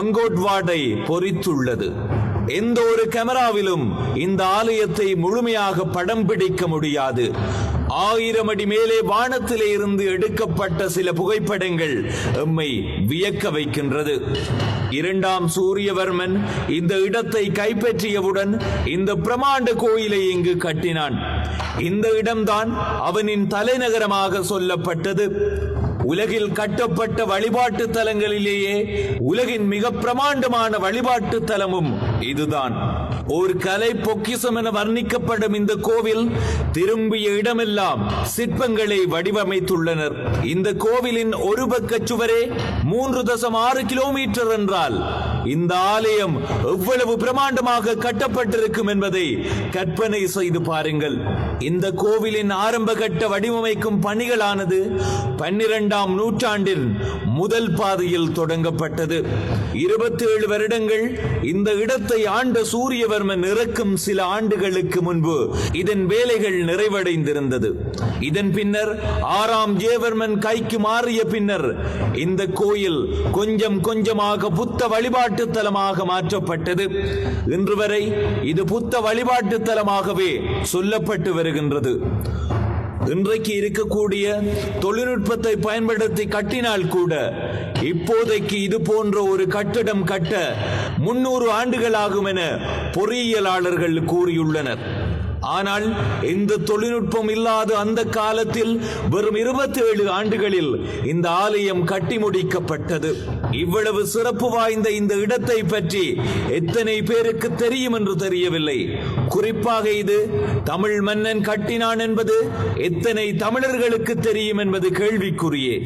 அங்கோட்வாடை பொறித்துள்ளது. எந்த ஒரு கேமராவிலும் இந்த ஆலயத்தை முழுமையாக படம் பிடிக்க முடியாது. ஆயிரம் அடி மேலே வானத்திலே இருந்து எடுக்கப்பட்ட சில புகைப்படங்கள் எம்மை வியக்க வைக்கின்றது. இரண்டாம் சூரியவர்மன் இந்த இடத்தை கைப்பற்றியவுடன் இந்த பிரமாண்ட கோயிலை இங்கு கட்டினான். இந்த இடம்தான் அவனின் தலைநகரமாக சொல்லப்பட்டது. உலகில் கட்டப்பட்ட வழிபாட்டு தலங்களிலேயே உலகின் மிக பிரமாண்டமான வழிபாட்டு தலமும் இதுதான். ஒரு கலை பொக்கிசம் என வர்ணிக்கப்படும் இந்த கோவில் திரும்பிய இடமெல்லாம் சிற்பங்களை வடிவமைத்துள்ளனர். இந்த கோவிலின் ஒரு பக்க சுவரே மூன்று தசம் ஆறு கிலோமீட்டர் என்றால் இந்த ஆலயம் எவ்வளவு பிரமாண்டமாக கட்டப்பட்டிருக்கும் என்பதை கற்பனை செய்து பாருங்கள். இந்த கோவிலின் ஆரம்ப கட்ட வடிவமைக்கும் பணிகளானது பன்னிரண்டாம் நூற்றாண்டின் முதல் பாதையில் தொடங்கப்பட்டது. இருபத்தி ஏழு வருடங்கள் இந்த இடத்தை ஆண்ட சூரியவர்மன் இறக்கும் சில ஆண்டுகளுக்கு முன்பு இதன் வேலைகள் நிறைவடைந்திருந்தது. இதன் பின்னர் ஆறாம் ஜேவர்மன் கைக்கு மாறிய பின்னர் இந்த கோயில் கொஞ்சம் கொஞ்சமாக புத்த வழிபாட்டு தலமாக மாற்றப்பட்டது. இன்று வரை இது புத்த வழிபாட்டு தலமாகவே சொல்லப்பட்டு வருகின்றது. இன்றைக்கு இருக்கக்கூடிய தொழில்நுட்பத்தை பயன்படுத்தி கட்டினால் கூட இப்போதைக்கு இது போன்ற ஒரு கட்டிடம் கட்ட முன்னூறு ஆண்டுகள் ஆகும் என பொறியியலாளர்கள் கூறியுள்ளனர். ஆனால் இந்த தொழில்நுட்பம் இல்லாத அந்த காலத்தில் வெறும் இருபத்தி ஏழு ஆண்டுகளில் இந்த ஆலயம் கட்டி முடிக்கப்பட்டது. இவ்வளவு சிறப்பு வாய்ந்த இந்த இடத்தை பற்றி எத்தனை பேருக்கு தெரியும் என்று தெரியவில்லை. குறிப்பாக இது தமிழ் மன்னன் கட்டினான் என்பது எத்தனை தமிழர்களுக்கு தெரியும் என்பது கேள்விக்குரியே